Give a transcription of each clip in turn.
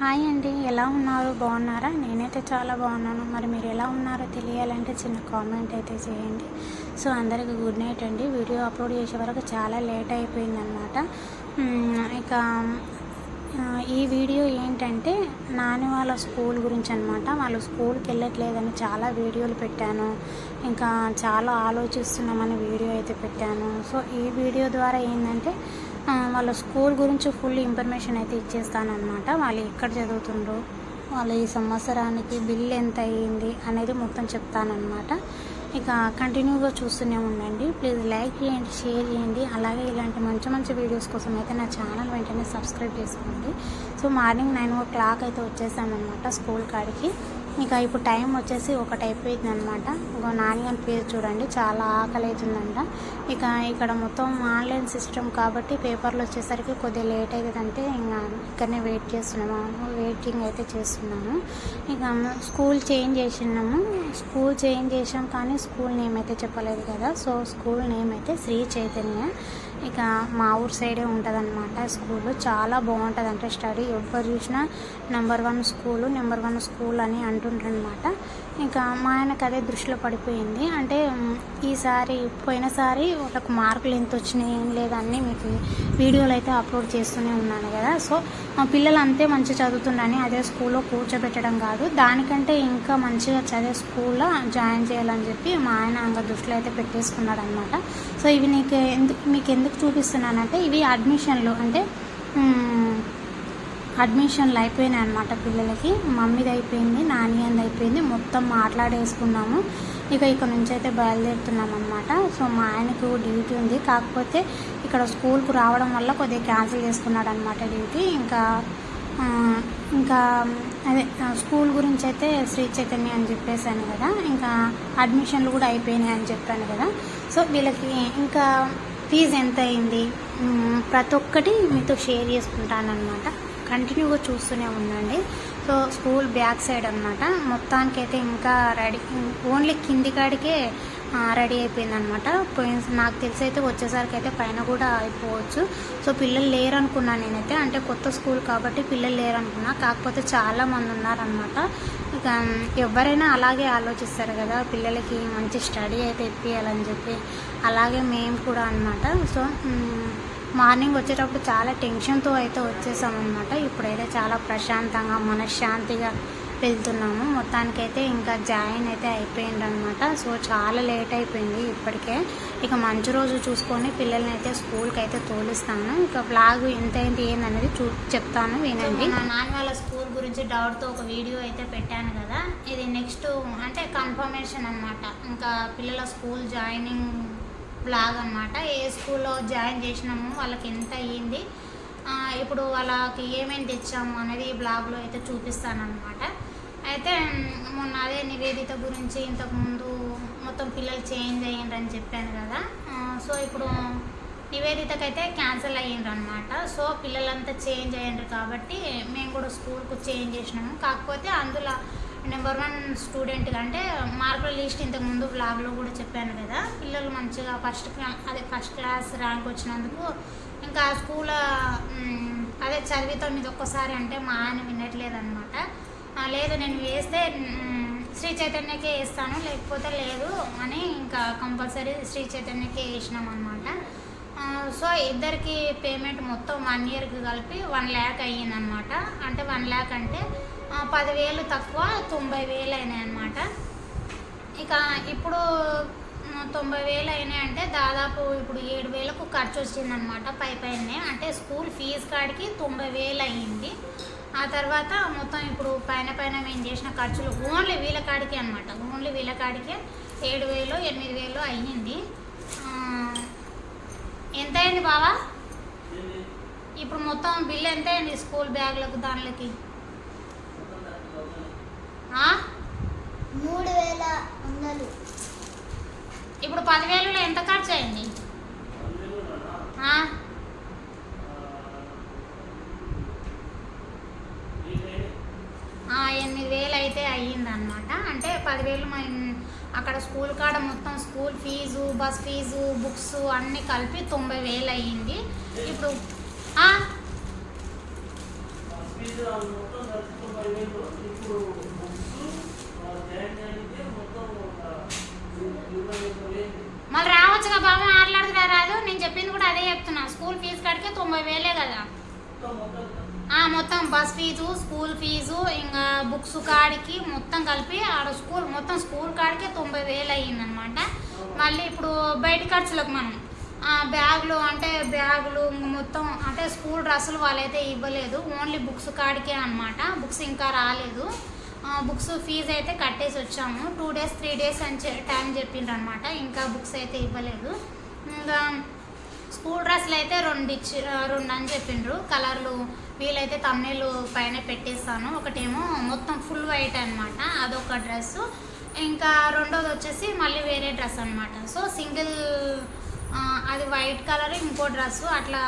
Hi అండి ఎలా ఉన్నారు? బాగున్నారా? నేనైతే చాలా బాగున్నాను. మరి మీరు ఎలా ఉన్నారో తెలియాలంటే చిన్న కామెంట్ అయితే చేయండి. సో అందరికీ గుడ్ నైట్ అండి. వీడియో అప్లోడ్ చేసే వరకు చాలా లేట్ అయిపోయిందనమాట ఇక ఈ వీడియో ఏంటంటే నాని వాళ్ళ స్కూల్ గురించి అనమాట వాళ్ళు స్కూల్కి వెళ్ళట్లేదని చాలా వీడియోలు పెట్టాను. ఇంకా చాలా ఆలోచిస్తున్నామని వీడియో అయితే పెట్టాను. సో ఈ వీడియో ద్వారా ఏంటంటే వాళ్ళ స్కూల్ గురించి ఫుల్ ఇన్ఫర్మేషన్ అయితే ఇచ్చేస్తానమాట వాళ్ళు ఎక్కడ చదువుతుండ్రు వాళ్ళ ఈ సంవత్సరానికి బిల్ ఎంత అయ్యింది అనేది మొత్తం చెప్తానమాట ఇక కంటిన్యూగా చూస్తూనే ఉండండి. ప్లీజ్ లైక్ చేయండి షేర్ చేయండి. అలాగే ఇలాంటి మంచి మంచి వీడియోస్ కోసం అయితే నా ఛానల్ వెంటనే సబ్స్క్రైబ్ చేసుకోండి. So morning nine o'clock అయితే వచ్చేసామన్నమాట స్కూల్ కాడికి. ఇక ఇప్పుడు టైం వచ్చేసి ఒకటి అయిపోయింది అనమాట ఇంకో నాన్నగారి పేరు చూడండి చాలా ఆకలి అవుతుందంట ఇక ఇక్కడ మొత్తం ఆన్లైన్ సిస్టమ్ కాబట్టి పేపర్లు వచ్చేసరికి కొద్దిగా లేట్ అవుతుందంటే ఇంకా ఇక్కడనే వెయిట్ చేస్తున్నాము. వెయిటింగ్ అయితే చేస్తున్నాము. ఇక స్కూల్ చేంజ్ చేసినాము. స్కూల్ చేంజ్ చేసాం కానీ స్కూల్ నేమ్ అయితే చెప్పలేదు కదా. సో స్కూల్ నేమ్ అయితే శ్రీ చైతన్య. ఇక మా ఊరు సైడే ఉంటుంది స్కూల్. చాలా బాగుంటుంది అంటే స్టడీ. ఎవరు చూసినా number one school number one school అని అనమాట ఇంకా మా ఆయనకు అదే దృష్టిలో పడిపోయింది. అంటే ఈసారి పోయినసారి వాళ్ళకు మార్కులు ఎంత వచ్చినాయి ఏం లేదన్నీ మీకు వీడియోలు అయితే అప్లోడ్ చేస్తూనే ఉన్నాను కదా. సో మా పిల్లలు అంతే మంచి చదువుతుండని అదే స్కూల్లో కూర్చోబెట్టడం కాదు. దానికంటే ఇంకా మంచిగా చదివే స్కూల్లో జాయిన్ చేయాలని చెప్పి మా ఆయన అంగ దృష్టిలో అయితే పెట్టేసుకున్నాడు అనమాట సో ఇవి నీకు ఎందుకు మీకు ఎందుకు చూపిస్తున్నానంటే ఇవి అడ్మిషన్లు. అంటే అడ్మిషన్లు అయిపోయినాయి అనమాట పిల్లలకి. మమ్మీది అయిపోయింది నాని అంది అయిపోయింది. మొత్తం మాట్లాడేసుకున్నాము. ఇక ఇక్కడ నుంచి అయితే బయలుదేరుతున్నాం అనమాట సో మా ఆయనకు డ్యూటీ ఉంది. కాకపోతే ఇక్కడ స్కూల్కు రావడం వల్ల కొద్దిగా క్యాన్సిల్ చేసుకున్నాడు అనమాట డ్యూటీ. ఇంకా ఇంకా అదే స్కూల్ గురించి అయితే శ్రీ చైతన్య అని చెప్పేశాను కదా. ఇంకా అడ్మిషన్లు కూడా అయిపోయినాయి అని చెప్పాను కదా. సో వీళ్ళకి ఇంకా ఫీజు ఎంత అయింది? ప్రతి ఒక్కటి మీతో షేర్ చేసుకుంటానమాట కంటిన్యూగా చూస్తూనే ఉండండి సో స్కూల్ బ్యాక్ సైడ్ అనమాట మొత్తానికైతే ఇంకా రెడీ ఓన్లీ కింది కాడికే రెడీ అయిపోయింది అనమాట పోయిన నాకు తెలిసి అయితే వచ్చేసరికి అయితే పైన కూడా అయిపోవచ్చు. సో పిల్లలు లేరు నేనైతే అంటే కొత్త స్కూల్ కాబట్టి పిల్లలు లేరు అనుకున్నా కాకపోతే చాలా మంది ఉన్నారనమాట ఇక ఎవరైనా అలాగే ఆలోచిస్తారు కదా పిల్లలకి మంచి స్టడీ అయితే ఇప్పించాలని చెప్పి. అలాగే మేము కూడా అనమాట సో మార్నింగ్ వచ్చేటప్పుడు చాలా టెన్షన్తో అయితే వచ్చేసామన్నమాట. ఇప్పుడైతే చాలా ప్రశాంతంగా మనశ్శాంతిగా వెళ్తున్నాము. మొత్తానికైతే ఇంకా జాయిన్ అయితే అయిపోయింది అనమాట సో చాలా లేట్ అయిపోయింది ఇప్పటికే. ఇక మంచి రోజు చూసుకొని పిల్లల్ని అయితే స్కూల్కి అయితే తోలిస్తాను. ఇక బ్లాగ్ ఎంత ఏంటి ఏందనేది చూ చెప్తాను వినండి. మా నాన్న వాళ్ళ స్కూల్ గురించి డౌట్తో ఒక వీడియో అయితే పెట్టాను కదా. ఇది నెక్స్ట్ అంటే కన్ఫర్మేషన్ అనమాట ఇంకా పిల్లల స్కూల్ జాయినింగ్ బ్లాగ్ అనమాట ఏ స్కూల్లో జాయిన్ చేసినాము వాళ్ళకి ఎంత అయ్యింది ఇప్పుడు వాళ్ళకి ఏమేమి తెచ్చాము అనేది ఈ బ్లాగ్లో అయితే చూపిస్తానమాట అయితే మొన్న అదే నివేదిత గురించి ఇంతకుముందు మొత్తం పిల్లలు చేంజ్ అయ్యిండ్రని చెప్పాను కదా. సో ఇప్పుడు నివేదితకైతే క్యాన్సిల్ అయ్యిండ్రు అనమాట సో పిల్లలంతా చేంజ్ అయ్యిండ్రు కాబట్టి మేము కూడా స్కూల్కు చేంజ్ చేసినాము. కాకపోతే అందులో నెంబర్ వన్ స్టూడెంట్ అంటే మార్కుల లిస్ట్ ఇంతకు ముందు బ్లాగ్లో కూడా చెప్పాను కదా. పిల్లలు మంచిగా ఫస్ట్ క్లా అదే ఫస్ట్ క్లాస్ ర్యాంక్ వచ్చినందుకు ఇంకా స్కూల్ అదే చదివితో మీద ఒక్కసారి అంటే మా ఆయన వినట్లేదు అనమాట లేదు నేను వేస్తే శ్రీ చైతన్యకే వేస్తాను లేకపోతే లేదు అని ఇంకా కంపల్సరీ శ్రీ చైతన్యకే వేసినాం అనమాట సో ఇద్దరికి పేమెంట్ మొత్తం వన్ ఇయర్కి కలిపి వన్ ల్యాక్ అయ్యిందనమాట అంటే వన్ ల్యాక్ అంటే పదివేలు తక్కువ తొంభై వేలు అయినాయి అనమాట ఇక ఇప్పుడు తొంభై వేలు అయినాయి అంటే దాదాపు ఇప్పుడు ఏడు వేలకు ఖర్చు వచ్చిందనమాట పై పైనే. అంటే స్కూల్ ఫీజు కాడికి తొంభై వేలు అయ్యింది ఆ తర్వాత మొత్తం ఇప్పుడు పైన పైన మేము చేసిన ఖర్చులు ఓన్లీ వీళ్ళ కాడికి అనమాట ఓన్లీ వీళ్ళ కాడికే ఏడు వేలు ఎనిమిది వేలు అయ్యింది. ఎంత అయింది బావా? ఇప్పుడు మొత్తం బిల్ ఎంత అయింది స్కూల్ బ్యాగ్లకు దానిలకి? మూడు వేల వందలు. ఇప్పుడు పదివేలలో ఎంత ఖర్చు అయింది? ఎనిమిది వేలు అయితే అయ్యింది అనమాట అంటే పదివేలు మనం అక్కడ స్కూల్ కాడ మొత్తం school fee bus fee books అన్నీ కలిపి తొంభై వేలు అయ్యింది ఇప్పుడు ఆ? మళ్ళీ రావచ్చుగా బాబు మాట్లాడుతున్నా రాదు? నేను చెప్పింది కూడా అదే చెప్తున్నా. స్కూల్ ఫీజు కడితే తొంభై వేలే కదా. ఆ, మొత్తం బస్ ఫీజు స్కూల్ ఫీజు ఇంకా బుక్స్ కాడికి మొత్తం కలిపి ఆడ స్కూల్ మొత్తం స్కూల్ కాడికే తొంభై వేలు అయ్యిందనమాట. మళ్ళీ ఇప్పుడు బయట ఖర్చులకు మనం బ్యాగులు అంటే బ్యాగులు మొత్తం అంటే స్కూల్ డ్రెస్సులు వాళ్ళైతే ఇవ్వలేదు. ఓన్లీ బుక్స్ కాడికే అనమాట బుక్స్ ఇంకా రాలేదు. బుక్స్ ఫీజు అయితే కట్టేసి వచ్చాము. టూ డేస్ త్రీ డేస్ అని టైం చెప్పిండ్రు అనమాట ఇంకా బుక్స్ అయితే ఇవ్వలేదు. ఇంకా స్కూల్ డ్రెస్సులు అయితే రెండు ఇచ్చి రెండు అని చెప్పిండ్రు. కలర్లు వీలైతే తమ్నేలు పైన పెట్టేస్తాను. ఒకటేమో మొత్తం ఫుల్ వైట్ అనమాట అదొక డ్రెస్సు. ఇంకా రెండోది వచ్చేసి మళ్ళీ వేరే డ్రెస్ అనమాట సో సింగిల్ అది వైట్ కలర్ ఇంకో డ్రెస్సు అట్లా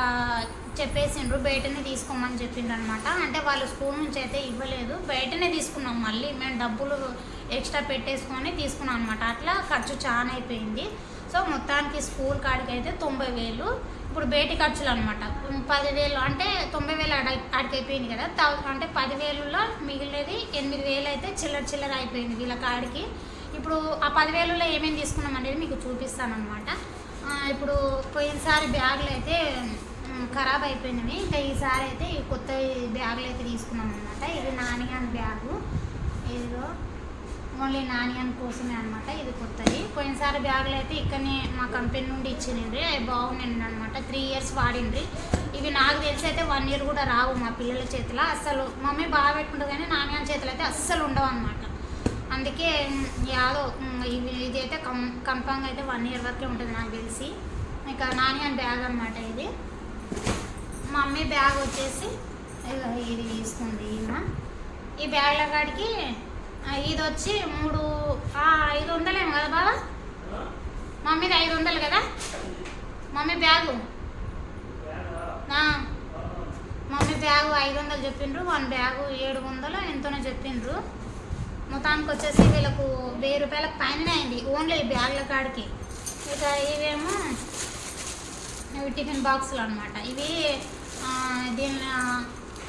చెప్పేసిండ్రు. బయటనే తీసుకోమని చెప్పిండ్రు అనమాట అంటే వాళ్ళు స్కూల్ నుంచి అయితే ఇవ్వలేదు. బయటనే తీసుకున్నాం మళ్ళీ. మేము డబ్బులు ఎక్స్ట్రా పెట్టేసుకొని తీసుకున్నాం అనమాట అట్లా ఖర్చు చాలా అయిపోయింది. సో మొత్తానికి స్కూల్ కాడికి అయితే తొంభై వేలు. ఇప్పుడు బయటి ఖర్చులు అనమాట పదివేలు అంటే తొంభై వేలు అడ ఆడికి అయిపోయింది కదా. థౌ- అంటే పదివేలులో మిగిలినది ఎనిమిది వేలు అయితే చిల్లర చిల్లర అయిపోయింది వీళ్ళ కాడికి. ఇప్పుడు ఆ పదివేలలో ఏమేమి తీసుకున్నాం అనేది మీకు చూపిస్తాను అనమాట ఇప్పుడు పోయినసారి బ్యాగులు అయితే ఖరాబ్ అయిపోయినవి. ఇంకా ఈసారి అయితే ఈ కొత్త బ్యాగులు అయితే తీసుకున్నాం అనమాట ఇది నానియాన్ బ్యాగు. ఇదిగో ఓన్లీ నానియాన్ కోసమే అనమాట ఇది కొత్తది. పోయినసారి బ్యాగులు అయితే ఇక్కడనే మా కంపెనీ నుండి ఇచ్చినండ్రి. అవి బాగున్నాయి అనమాట త్రీ ఇయర్స్ వాడిండ్రి. ఇవి నాకు తెలిసి అయితే వన్ ఇయర్ కూడా రావు మా పిల్లల చేతిలో. అస్సలు మమ్మీ బాగా పెట్టుకుంటుంది కానీ నానియాన్ చేతిలో అయితే అస్సలు ఉండవు అనమాట అందుకే యాదో ఇదైతే ఇది అయితే కం కన్ఫామ్గా అయితే వన్ ఇయర్ వరకే ఉంటుంది నాకు తెలిసి. ఇక నానియన్ బ్యాగ్ అనమాట ఇది. మమ్మీ బ్యాగ్ వచ్చేసి ఇది తీసుకుంది ఈమె. ఈ బ్యాగ్ల కాడికి ఇది వచ్చి మూడు ఐదు వందలేము కదా బాబా మమ్మీది ఐదు వందలు కదా? మమ్మీ బ్యాగు మమ్మీ బ్యాగు ఐదు వందలు చెప్పిండ్రు వన్ బ్యాగు ఏడు వందలు ఎంతనో చెప్పిండ్రు. మొత్తానికి వచ్చేసి వీళ్ళకు వెయ్యి రూపాయలకు పైన అయింది. ఓన్లీ బ్యాగ్ల కాడికి. ఇక ఇవేమో ఇవి టిఫిన్ బాక్సులు అనమాట ఇవి దీని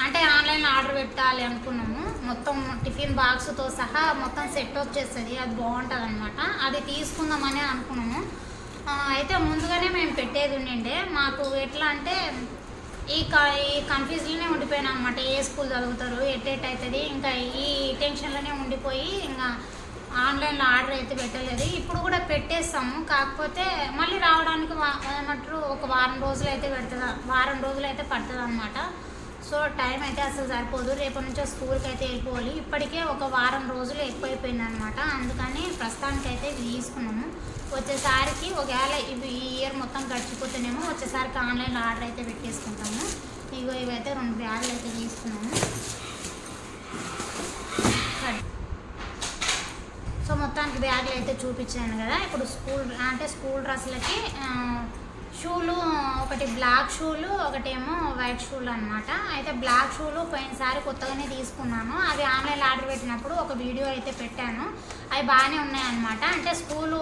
అంటే ఆన్లైన్లో ఆర్డర్ పెట్టాలి అనుకున్నాము. మొత్తం టిఫిన్ బాక్స్తో సహా మొత్తం సెట్ వచ్చేస్తుంది అది బాగుంటుంది అనమాట అది తీసుకుందామని అనుకున్నాము. అయితే ముందుగానే మేము పెట్టేది ఉండిండే. మాకు ఎట్లా అంటే ఈ క ఈ కన్ఫ్యూజ్లోనే ఉండిపోయినాం అనమాట ఏ స్కూల్ చదువుతారు ఎట్టెట్ అవుతుంది ఇంకా ఈ టెన్షన్లోనే ఉండిపోయి ఇంకా ఆన్లైన్లో ఆర్డర్ అయితే పెట్టలేదు. ఇప్పుడు కూడా పెట్టేస్తాము. కాకపోతే మళ్ళీ రావడానికి వా- ఏమంటారు ఒక వారం రోజులు అయితే పెడుతుంది వారం రోజులు అయితే పడుతుంది అనమాట సో టైం అయితే అసలు సరిపోదు. రేపటి నుంచో స్కూల్కి అయితే వెళ్ళిపోవాలి. ఇప్పటికే ఒక వారం రోజులు ఎక్కువైపోయింది అనమాట అందుకని ప్రస్తుతానికి అయితే తీసుకున్నాము. వచ్చేసారికి ఒకవేళ ఇవి ఈ ఇయర్ మొత్తం గడిచిపోతేనేమో వచ్చేసారికి ఆన్లైన్లో ఆర్డర్ అయితే పెట్టేసుకుంటాము. ఇగో ఇవైతే రెండు బ్యాగులు అయితే తీసుకున్నాము. సో మొత్తానికి బ్యాగులు అయితే చూపించాను కదా. ఇప్పుడు స్కూల్ అంటే స్కూల్ డ్రెస్లకి షూలు ఒకటి బ్లాక్ షూలు ఒకటేమో వైట్ షూలు అనమాట అయితే బ్లాక్ షూలు పోయినసారి కొత్తగానే తీసుకున్నాను. అవి ఆన్లైన్ ఆర్డర్ పెట్టినప్పుడు ఒక వీడియో అయితే పెట్టాను. అవి బాగానే ఉన్నాయన్నమాట. అంటే స్కూలు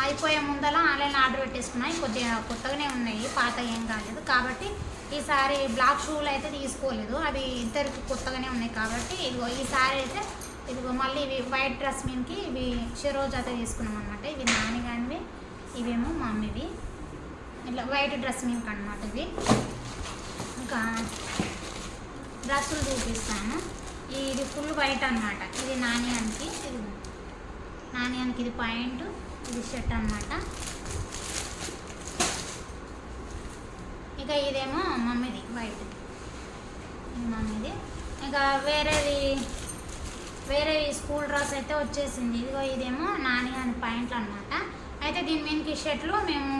అయిపోయే ముందర ఆన్లైన్ ఆర్డర్ పెట్టేసుకున్నాయి కొద్దిగా కొత్తగానే ఉన్నాయి పాత ఏం కాలేదు. కాబట్టి ఈసారి బ్లాక్ షూలు అయితే తీసుకోలేదు. అవి ఇద్దరికి కొత్తగానే ఉన్నాయి కాబట్టి ఇదిగో ఈసారి అయితే ఇదిగో మళ్ళీ ఇవి వైట్ డ్రెస్ మీదకి ఇవి షిరోజ్ అయితే తీసుకున్నాం అనమాట ఇవి నానిగానివి ఇవేమో మమ్మీవి. ఇట్లా వైట్ డ్రెస్ మీదకి అనమాట ఇవి. ఇంకా డ్రెస్సులు చూపిస్తాను. ఇది ఫుల్ వైట్ అనమాట ఇది నాణ్యానికి ఇది నాణ్యానికి ఇది పాయింట్. ఇది షర్ట్ అనమాట ఇక ఇదేమో మమ్మీది వైట్ ఇది మమ్మీది. ఇంకా వేరేది వేరే స్కూల్ డ్రెస్ అయితే వచ్చేసింది. ఇదిగో ఇదేమో నాని అని పాయింట్లు అనమాట అయితే దీని మీదకి షర్ట్లు మేము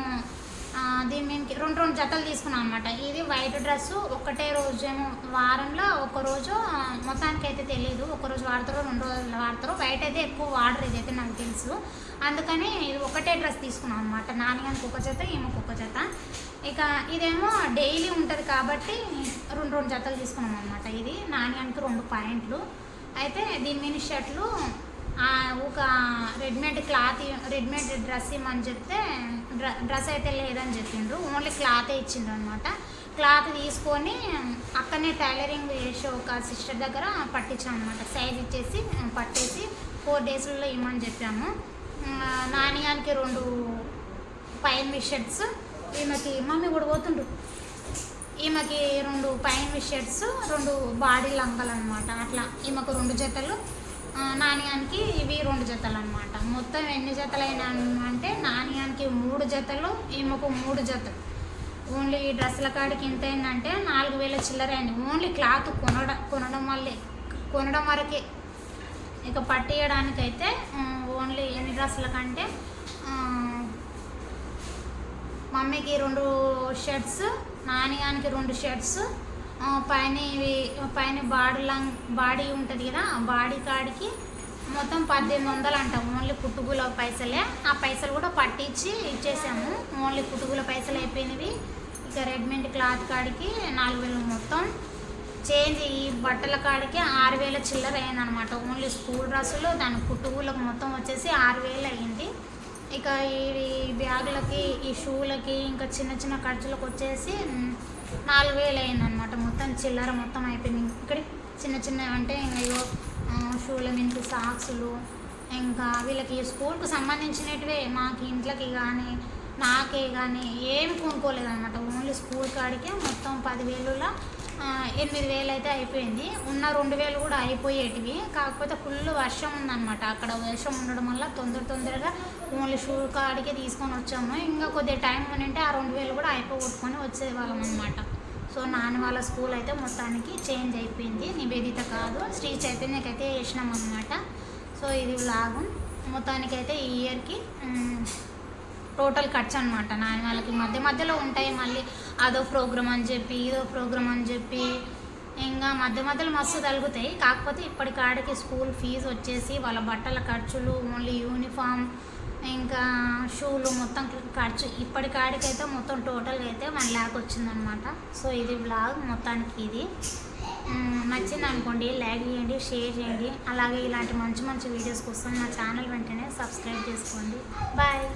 దీన్ని దీని రెండు రెండు జతలు తీసుకున్నాం అనమాట ఇది వైట్ డ్రెస్ ఒకటే రోజు ఏమో వారంలో ఒక రోజు మొత్తానికి అయితే తెలియదు ఒక రోజు వాడతారో రెండు రోజులు వాడతారో. వైట్ అయితే ఎక్కువ వాడరు ఇదైతే నాకు తెలుసు. అందుకని ఇది ఒకటే డ్రెస్ తీసుకున్నాం అనమాట నాన్నగానికి ఒక జత ఈమెకు ఒక జత. ఇక ఇదేమో డైలీ ఉంటుంది కాబట్టి రెండు రెండు జతలు తీసుకున్నాం అనమాట ఇది నాన్నగానికి రెండు పాయింట్లు. అయితే దీని మీద షర్ట్లు ఒక రెడీమేడ్ క్లాత్ రెడీమేడ్ డ్రెస్ ఇవ్వమని చెప్తే డ్ర డ్రెస్ అయితే లేదని చెప్పిండ్రు. ఓన్లీ క్లాతే ఇచ్చిండ్రు అనమాట క్లాత్ తీసుకొని అక్కడనే టైలరింగ్ చేసే ఒక సిస్టర్ దగ్గర పట్టించాం అనమాట సైజ్ ఇచ్చేసి పట్టేసి ఫోర్ డేస్లో ఇవ్వమని చెప్పాము. ఆ, నానియానికి రెండు పైన షర్ట్స్ ఈమెకి మమ్మీ కూడా పోతుండ్రు. ఈమెకి రెండు పైన షర్ట్స్ రెండు బాడీ లంగలు అనమాట అట్లా ఈమెకు రెండు జతలు. నాణ్యానికి ఇవి రెండు జతలు అనమాట మొత్తం ఎన్ని జతలు అంటే నాణ్యానికి మూడు జతలు ఈమెకు మూడు జతలు. ఓన్లీ డ్రెస్సుల కాడికి ఎంత అయిందంటే నాలుగు వేల చిల్లర అయింది ఓన్లీ క్లాత్ కొనడం కొనడం వల్లే కొనడం వరకే. ఇక పట్టియడానికైతే ఓన్లీ ఎన్ని డ్రెస్సుల కంటే మమ్మీకి రెండు షర్ట్స్ నాణ్యానికి రెండు షర్ట్స్ పైన ఇవి పైన బాడీ లంగ్ బాడీ ఉంటుంది కదా ఆ బాడీ కాడికి మొత్తం పద్దెనిమిది వందలు అంటాం. ఓన్లీ పుట్టుగుల పైసలే. ఆ పైసలు కూడా పట్టించి ఇచ్చేసాము. ఓన్లీ పుట్టుగుల పైసలు అయిపోయినవి. ఇక రెడీమేడ్ క్లాత్ కాడికి నాలుగు వేలు మొత్తం. చేంజ్ ఈ బట్టల కాడికి ఆరు వేల చిల్లర అయిందనమాట. ఓన్లీ స్కూల్ డ్రెస్సులు దాని పుట్టుగులకు మొత్తం వచ్చేసి ఆరు వేలు అయ్యింది ఇక ఈ బ్యాగులకి ఈ షూలకి ఇంకా చిన్న చిన్న ఖర్చులకు వచ్చేసి నాలుగు వేలు అయిందనమాట మొత్తం చిల్లర మొత్తం అయిపోయింది. ఇక్కడ చిన్న చిన్న అంటే ఇంకా షూల మీదకి సాక్సులు ఇంకా వీళ్ళకి స్కూల్కి సంబంధించినటివే. మాకు ఇంట్లోకి కానీ నాకే కానీ ఏమి కొనుక్కోలేదన్నమాట. ఓన్లీ స్కూల్ కాడికే మొత్తం పదివేలులో ఎనిమిది వేలు అయితే అయిపోయింది. ఉన్న రెండు వేలు కూడా అయిపోయేటివి. కాకపోతే ఫుల్ వర్షం ఉందన్నమాట. అక్కడ వర్షం ఉండడం వల్ల తొందర తొందరగా ఓన్లీ షూ కాడికే తీసుకొని వచ్చాము. ఇంకా కొద్దిగా టైం ఉంటే ఆ రెండు వేలు కూడా అయిపోగొట్టుకొని వచ్చేవాళ్ళం అనమాట సో నాన్న వాళ్ళ స్కూల్ అయితే మొత్తానికి చేంజ్ అయిపోయింది. నివేదిత కాదు. శ్రీ చైతన్యకైతే వేసినాం అనమాట సో ఇది లాభం మొత్తానికైతే ఈ ఇయర్కి టోటల్ ఖర్చు అనమాట నాయన వాళ్ళకి మధ్య మధ్యలో ఉంటాయి మళ్ళీ అదో ప్రోగ్రామ్ అని చెప్పి ఇదో ప్రోగ్రామ్ అని చెప్పి. ఇంకా మధ్య మధ్యలో మస్తు తలుగుతాయి. కాకపోతే ఇప్పటికాడికి స్కూల్ ఫీజు వచ్చేసి వాళ్ళ బట్టల ఖర్చులు ఓన్లీ యూనిఫామ్ ఇంకా షూలు మొత్తం ఖర్చు. ఇప్పటికాడికైతే మొత్తం టోటల్గా అయితే వన్ ల్యాక్ వచ్చిందనమాట సో ఇది బ్లాగ్ మొత్తానికి ఇది. నచ్చింది అనుకోండి లైక్ చేయండి షేర్ చేయండి. అలాగే ఇలాంటి మంచి మంచి వీడియోస్ కోసం నా ఛానల్ వెంటనే సబ్స్క్రైబ్ చేసుకోండి. బాయ్.